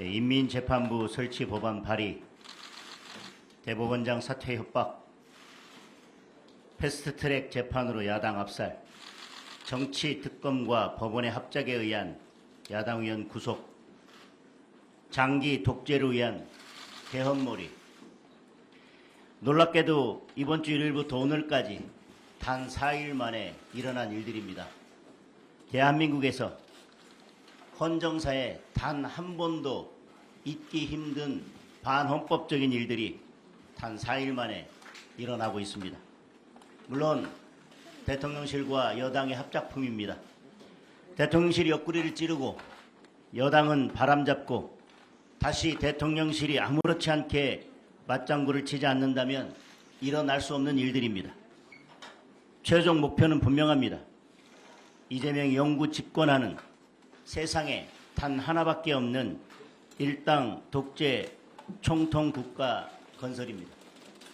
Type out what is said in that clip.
예, 인민재판부 설치 법안 발의, 대법원장 사퇴 협박, 패스트트랙 재판으로 야당 압살, 정치 특검과 법원의 합작에 의한 야당 의원 구속, 장기 독재로 의한 개헌몰이. 놀랍게도 이번 주 일요일부터 오늘까지 단 4일 만에 일어난 일들입니다. 대한민국에서 헌정사에 단 한 번도 있기 힘든 반헌법적인 일들이 단 4일 만에 일어나고 있습니다. 물론 대통령실과 여당의 합작품입니다. 대통령실이 옆구리를 찌르고 여당은 바람잡고 다시 대통령실이 아무렇지 않게 맞장구를 치지 않는다면 일어날 수 없는 일들입니다. 최종 목표는 분명합니다. 이재명이 영구 집권하는 세상에 단 하나밖에 없는 일당 독재 총통 국가 건설입니다.